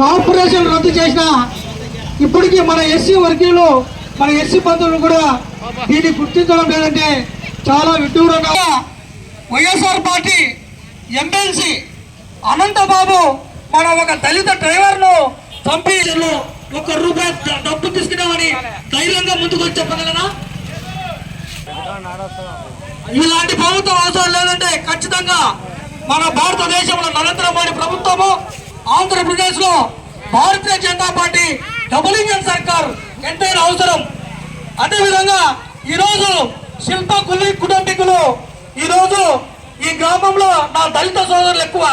Corporation రద్దు చేసిన ఇప్పటికీ మన ఎస్సీ వర్గీయులు మన ఎస్సీ బంధువులు కూడా దీన్ని గుర్తించడం లేదంటే చాలా విడ్డూరంగా వైఎస్ఆర్ పార్టీ ఎమ్మెల్సీ అనంతబాబు మన ఒక దళిత డ్రైవర్ను చంపి ఒక్క రూపాయి డబ్బు తీసుకున్నామని ధైర్యంగా ముందుకు వచ్చి చెప్పగలరా ఇలాంటి ప్రభుత్వం అవసరం లేదంటే ఖచ్చితంగా మన భారతదేశంలో నరేంద్ర మోడీ ప్రభుత్వము ఆంధ్రప్రదేశ్లో Bharatiya Janata party double engine సర్కార్ ఎంతైనా అవసరం. అదేవిధంగా ఈరోజు శిల్ప కులి కుటుంబీకులు ఈరోజు ఈ గ్రామంలో నా దళిత సోదరులు ఎక్కువ.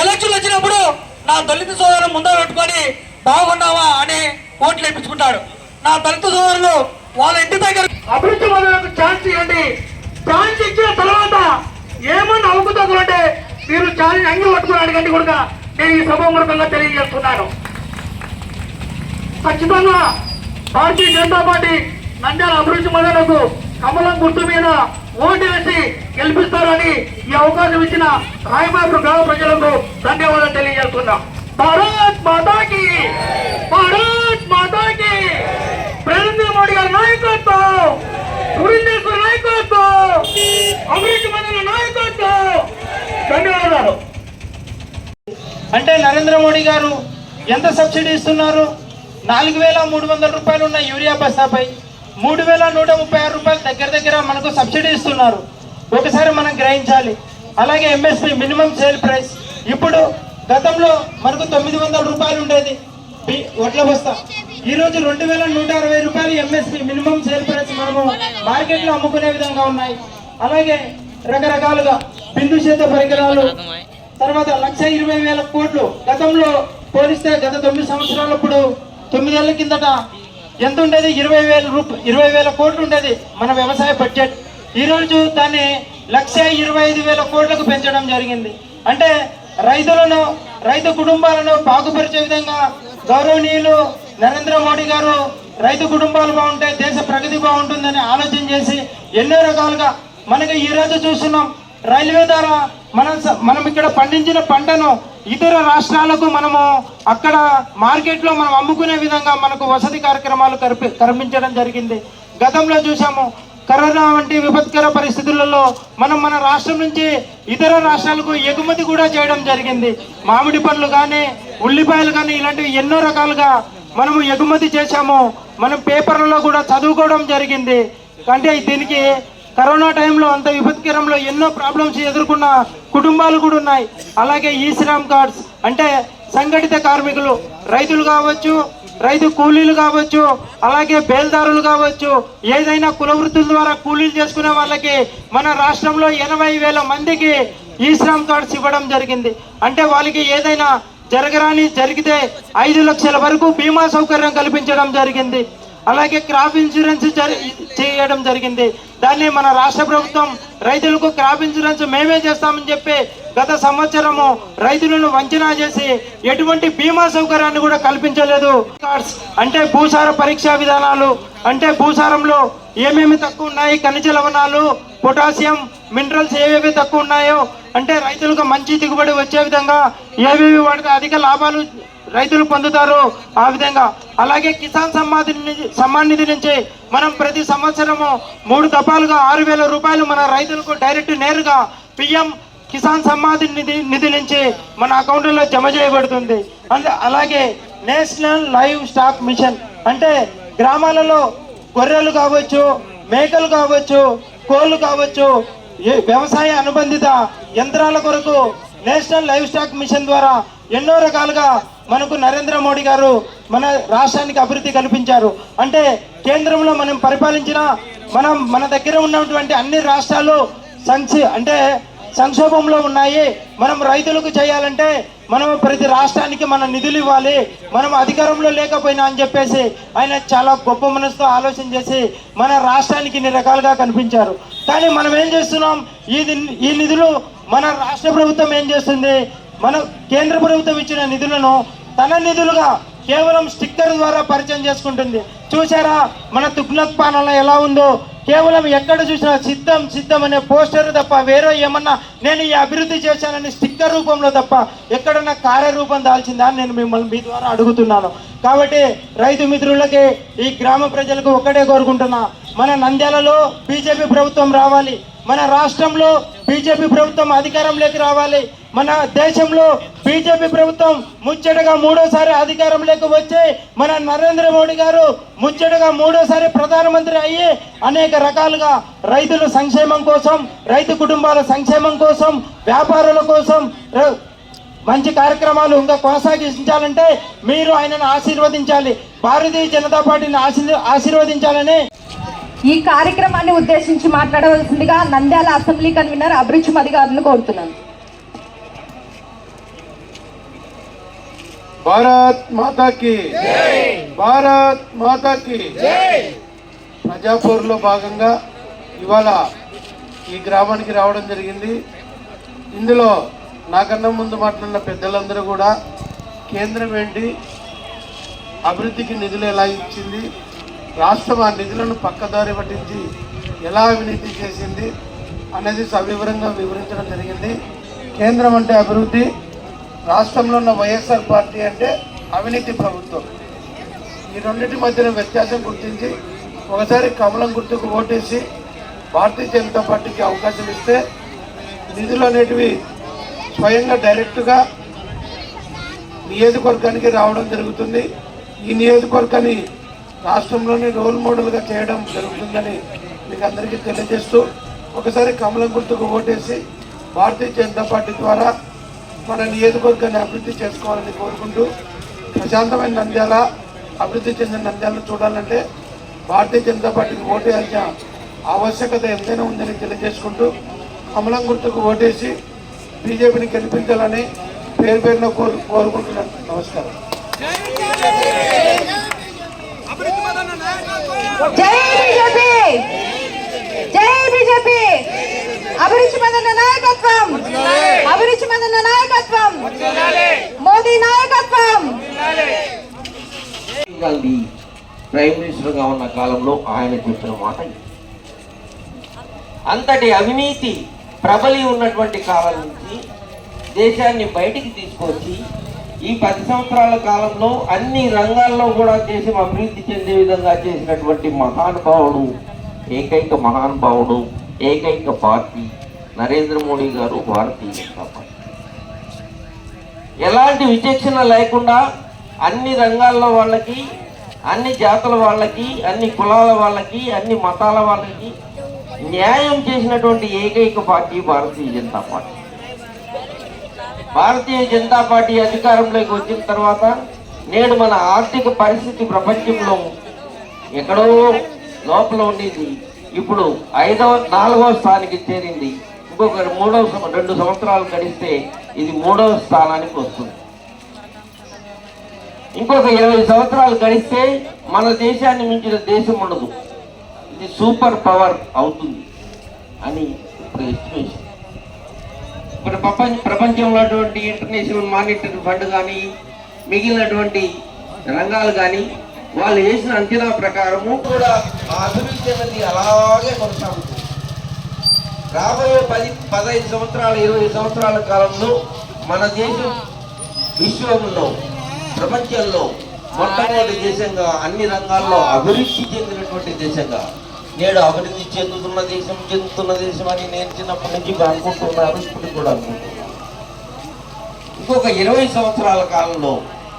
ఎలక్షన్లు వచ్చినప్పుడు నా దళిత సోదరులు ముందర పెట్టుకొని బాగున్నావా అని ఓట్లు ఇప్పించుకుంటాడు నా దళిత సోదరులు వాళ్ళ ఇంటి దగ్గర అభివృద్ధి మొదలకు ఛాన్స్ ఇవ్వండి ఛాన్స్ ఇచ్చిన తర్వాత ఏమన్నా అవకుతలు అంటే మీరు ఛాన్స్ అంగి పట్టుకుని అడగండి కూడా నేను ఈ సభాముఖంగా తెలియజేస్తున్నాను. ఖచ్చితంగా భారతీయ జనతా పార్టీ నంద్యాల అభివృద్ధి మొదలకు కమలం గుర్తు మీద ఓటు వేసి గెలిపిస్తారని ఈ అవకాశం ఇచ్చిన రాయమాపురం గ్రామ ప్రజలకు ధన్యవాదాలు తెలియజేస్తున్నాం. భారత్! మాతాకి భారత్ మాతాకి నరేంద్ర మోడీ గారి నాయకత్వం పురంధేశ్వర నాయకత్వం అభివృద్ధి మొదల నాయకత్వం. ధన్యవాదాలు. అంటే నరేంద్ర మోడీ గారు ఎంత సబ్సిడీ ఇస్తున్నారు? నాలుగు వేల మూడు వందల రూపాయలు ఉన్న యూరియా బస్తాపై మూడు వేల నూట ముప్పై ఆరు రూపాయలు దగ్గర దగ్గర మనకు సబ్సిడీ ఇస్తున్నారు. ఒకసారి మనం గ్రహించాలి. అలాగే ఎంఎస్పి మినిమం సేల్ ప్రైస్ ఇప్పుడు గతంలో మనకు తొమ్మిది వందల రూపాయలు ఉండేది. ఒట్ల వడ్ల బస్తా. ఈ రోజు రెండు వేల నూట అరవై రూపాయలు ఎంఎస్పి మినిమం సేల్ ప్రైస్ మనము మార్కెట్లో అమ్ముకునే విధంగా ఉన్నాయి. అలాగే రకరకాలుగా బిందు చేత పరికరాలు తర్వాత లక్ష ఇరవై వేల కోట్లు. గతంలో పోలిస్తే గత తొమ్మిది సంవత్సరాలప్పుడు తొమ్మిదేళ్ళ కిందట ఎంత ఉండేది? ఇరవై వేల రూప ఇరవై వేల కోట్లు ఉండేది మన వ్యవసాయ బడ్జెట్. ఈరోజు దాన్ని లక్ష ఇరవై ఐదు వేల కోట్లకు పెంచడం జరిగింది. అంటే రైతులను రైతు కుటుంబాలను బాగుపరిచే విధంగా గౌరవనీయులు నరేంద్ర మోడీ గారు రైతు కుటుంబాలు బాగుంటే దేశ ప్రగతి బాగుంటుందని ఆలోచన చేసి ఎన్నో రకాలుగా మనకి ఈ రోజు చూస్తున్నాం. రైల్వే ద్వారా మనం స- మనం ఇక్కడ పండించిన పంటను ఇతర రాష్ట్రాలకు మనము అక్కడ మార్కెట్లో మనం అమ్ముకునే విధంగా మనకు వసతి కార్యక్రమాలు కల్పి కల్పించడం జరిగింది. గతంలో చూసాము కరోనా వంటి విపత్కర పరిస్థితులలో మనం మన రాష్ట్రం నుంచి ఇతర రాష్ట్రాలకు ఎగుమతి కూడా చేయడం జరిగింది. మామిడి పండ్లు కానీ ఉల్లిపాయలు కానీ ఇలాంటివి ఎన్నో రకాలుగా మనము ఎగుమతి చేశాము. మనం పేపర్లలో కూడా చదువుకోవడం జరిగింది. అంటే దీనికి కరోనా టైంలో అంత విపత్కరంలో ఎన్నో ప్రాబ్లమ్స్ ఎదుర్కొన్న కుటుంబాలు కూడా ఉన్నాయి. అలాగే ఈ శ్రామ్ కార్డ్స్ అంటే సంఘటిత కార్మికులు రైతులు కావచ్చు రైతు కూలీలు కావచ్చు అలాగే బేల్దారులు కావచ్చు ఏదైనా కుల వృత్తుల ద్వారా కూలీలు చేసుకునే వాళ్ళకి మన రాష్ట్రంలో ఎనభై వేల మందికి ఈ శ్రామ్ కార్డ్స్ ఇవ్వడం జరిగింది. అంటే వాళ్ళకి ఏదైనా జరగరాని జరిగితే ఐదు లక్షల వరకు బీమా సౌకర్యం కల్పించడం జరిగింది. అలాగే క్రాప్ ఇన్సూరెన్స్ జరి- చేయడం జరిగింది. దాన్ని మన రాష్ట్ర ప్రభుత్వం రైతులకు క్రాప్ ఇన్సూరెన్స్ మేమే చేస్తామని చెప్పి గత సంవత్సరము రైతులను వంచనా చేసి ఎటువంటి బీమా సౌకర్యాన్ని కూడా కల్పించలేదు. కార్డ్స్ అంటే భూసార పరీక్షా విధానాలు అంటే భూసారంలో ఏమేమి తక్కువ ఉన్నాయి ఖనిజ లవణాలు పొటాషియం మినరల్స్ ఏవేవి తక్కువ ఉన్నాయో అంటే రైతులకు మంచి దిగుబడి వచ్చే విధంగా ఏవేవి వాడితే అధిక లాభాలు రైతులు పొందుతారు. ఆ విధంగా అలాగే కిసాన్ సమ్మాధి నిధి సమ్మాన్ నిధి నుంచి మనం ప్రతి సంవత్సరము మూడు దఫాలుగా ఆరు వేల రూపాయలు మన రైతులకు డైరెక్ట్ నేరుగా పిఎం కిసాన్ సమ్మాధి నిధి నిధి నుంచి మన అకౌంట్లో జమ చేయబడుతుంది. అండ్ అలాగే నేషనల్ లైవ్ స్టాక్ మిషన్ అంటే గ్రామాలలో గొర్రెలు కావచ్చు మేకలు కావచ్చు కోళ్ళు కావచ్చు వ్యవసాయ అనుబంధిత యంత్రాల కొరకు నేషనల్ లైవ్ స్టాక్ మిషన్ ద్వారా ఎన్నో రకాలుగా మనకు నరేంద్ర మోడీ గారు మన రాష్ట్రానికి అభివృద్ధి కల్పించారు. అంటే కేంద్రంలో మనం పరిపాలించిన మనం మన దగ్గర ఉన్నటువంటి అన్ని రాష్ట్రాలు సంక్షి అంటే సంక్షోభంలో ఉన్నాయి. మనం రైతులకు చేయాలంటే మనం ప్రతి రాష్ట్రానికి మన నిధులు ఇవ్వాలి. మనం అధికారంలో లేకపోయినా అని చెప్పేసి ఆయన చాలా గొప్ప మనసుతో ఆలోచన చేసి మన రాష్ట్రానికి ఇన్ని రకాలుగా కనిపించారు. కానీ మనం ఏం చేస్తున్నాం? ఈ ఈ నిధులు మన రాష్ట్ర ప్రభుత్వం ఏం చేస్తుంది? మన కేంద్ర ప్రభుత్వం ఇచ్చిన నిధులను తన నిధులుగా కేవలం స్టిక్కర్ ద్వారా పరిచయం చేసుకుంటుంది. చూసారా మన తుగ్లక్ పాలన ఎలా ఉందో? కేవలం ఎక్కడ చూసినా సిద్ధం సిద్ధం అనే పోస్టర్ తప్ప వేరే ఏమన్నా నేను ఈ అభివృద్ధి చేశానని స్టిక్కర్ రూపంలో తప్ప ఎక్కడన్నా కార్యరూపం దాల్చిందా అని నేను మిమ్మల్ని మీ ద్వారా అడుగుతున్నాను. కాబట్టి రైతు మిత్రులకి ఈ గ్రామ ప్రజలకు ఒక్కటే కోరుకుంటున్నా. మన నంద్యాలలో బీజేపీ ప్రభుత్వం రావాలి. మన రాష్ట్రంలో బీజేపీ ప్రభుత్వం అధికారంలోకి రావాలి. మన దేశంలో బీజేపీ ప్రభుత్వం ముచ్చటగా మూడోసారి అధికారంలోకి వచ్చి మన నరేంద్ర మోడీ గారు ముచ్చటగా మూడోసారి ప్రధానమంత్రి అయ్యి అనేక రకాలుగా రైతుల సంక్షేమం కోసం రైతు కుటుంబాల సంక్షేమం కోసం వ్యాపారుల కోసం మంచి కార్యక్రమాలు ఇంకా కొనసాగించాలంటే మీరు ఆయనను ఆశీర్వదించాలి. భారతీయ జనతా పార్టీని ఆశీర్ ఆశీర్వదించాలని ఈ కార్యక్రమాన్ని ఉద్దేశించి మాట్లాడవలసిందిగా నంద్యాల అసెంబ్లీ కన్వీనర్ అభిరుచి మది గారిని కోరుతున్నాను. భారత్ మాతా కి భారత్ మాతా కి ప్రజాపూర్లో భాగంగా ఇవాళ ఈ గ్రామానికి రావడం జరిగింది. ఇందులో నాకన్నా ముందు మాట్లాడిన పెద్దలందరూ కూడా కేంద్రం ఏంటి అభివృద్ధికి నిధులు ఎలా ఇచ్చింది రాష్ట్రం ఆ నిధులను పక్కదారి పట్టించి ఎలా అవినీతి చేసింది అనేది సవివరంగా వివరించడం జరిగింది. కేంద్రం అంటే అభివృద్ధి రాష్ట్రంలో ఉన్న వైఎస్ఆర్ పార్టీ అంటే అవినీతి ప్రభుత్వం. ఈ రెండింటి మధ్యన వ్యత్యాసం గుర్తించి ఒకసారి కమలం గుర్తుకు ఓటేసి భారతీయ జనతా పార్టీకి అవకాశం ఇస్తే నిధులు అనేటివి స్వయంగా డైరెక్ట్గా నియోజకవర్గానికి రావడం జరుగుతుంది. ఈ నియోజకవర్గాన్ని రాష్ట్రంలోని రోల్ మోడల్గా చేయడం జరుగుతుందని మీకు అందరికీ తెలియజేస్తూ ఒకసారి కమలం గుర్తుకు ఓటేసి భారతీయ జనతా పార్టీ ద్వారా మన నియోజకవర్గాన్ని అభివృద్ధి చేసుకోవాలని కోరుకుంటూ ప్రశాంతమైన నంద్యాల అభివృద్ధి చెందిన నంద్యాలను చూడాలంటే భారతీయ జనతా పార్టీకి ఓటేయాల్సిన ఆవశ్యకత ఎంతైనా ఉందని తెలియజేసుకుంటూ కమలం గుర్తుకు ఓటేసి బీజేపీని గెలిపించాలని పేరు పేరున కోరు కోరుకుంటున్నాను. నమస్కారం. జై బీజేపీ! జై బీజేపీ! అభిరుచి మదన నాయకత్వం. అభిరుచి మదన నాయకత్వం. మోదీ నాయకత్వం. ప్రైమ్ మినిస్టర్గా ఉన్న కాలంలో ఆయన చెప్పిన మాట అంతటి అవినీతి ప్రబలి ఉన్నటువంటి కాలం నుంచి దేశాన్ని బయటికి తీసుకొచ్చి ఈ పది సంవత్సరాల కాలంలో అన్ని రంగాల్లో కూడా దేశం అభివృద్ధి చెందే విధంగా చేసినటువంటి మహానుభావుడు ఏకైక మహానుభావుడు ఏకైక పార్టీ నరేంద్ర మోడీ గారు భారతీయ జనతా పార్టీ. ఎలాంటి విచక్షణ లేకుండా అన్ని రంగాల్లో వాళ్ళకి అన్ని జాతుల వాళ్ళకి అన్ని కులాల వాళ్ళకి అన్ని మతాల వాళ్ళకి న్యాయం చేసినటువంటి ఏకైక party Bharatiya Janata party. Bharatiya Janata party అధికారంలోకి వచ్చిన తర్వాత నేడు మన ఆర్థిక పరిస్థితి ప్రపంచంలో ఎక్కడో లోపల ఉండేది ఇప్పుడు ఐదవ నాలుగవ స్థానానికి చేరింది. ఇంకొక మూడవ రెండు సంవత్సరాలు గడిస్తే ఇది మూడవ స్థానానికి వస్తుంది. ఇంకొక ఇరవై సంవత్సరాలు గడిస్తే మన దేశాన్ని మించిన దేశం ఉండదు. ఇది సూపర్ పవర్ అవుతుంది అని ఇప్పుడు ఎస్టిమేషన్. ఇప్పుడు ప్రపంచ ప్రపంచంలో అటువంటి ఇంటర్నేషనల్ మానిటరీ ఫండ్ కానీ మిగిలినటువంటి రంగాలు కానీ వాళ్ళు వేసిన అంచనా ప్రకారము కూడా ఆ అభివృద్ధి అనేది అలాగే కొనసాగుతుంది. రాబోయే పది పదహైదు సంవత్సరాల ఇరవై సంవత్సరాల కాలంలో మన దేశం విశ్వంలో ప్రపంచంలో మొట్టమొదటి దేశంగా అన్ని రంగాల్లో అభివృద్ధి చెందినటువంటి దేశంగా నేడు అభివృద్ధి చెందుతున్న దేశం చెందుతున్న దేశం అని నేను చిన్నప్పటి నుంచి అనుకుంటున్నాను ఇప్పుడు కూడా అనుకుంటున్నాను. ఇంకొక ఇరవై సంవత్సరాల కాలంలో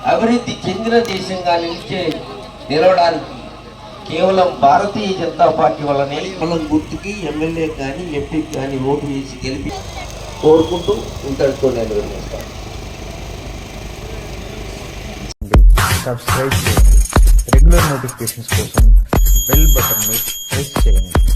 అభివృద్ధి చెందిన దేశంగా నిలిచే నిలవడానికి కేవలం భారతీయ జనతా పార్టీ వల్లనే మనం గుర్తుకి ఎమ్మెల్యే కానీ ఎంపీకి కానీ ఓటు వేసి గెలిపి కోరుకుంటూ ఇంతటితో నేను సబ్స్క్రైబ్ చేయండి. రెగ్యులర్ నోటిఫికేషన్స్ కోసం బెల్ బటన్ని ప్రెస్ చేయండి.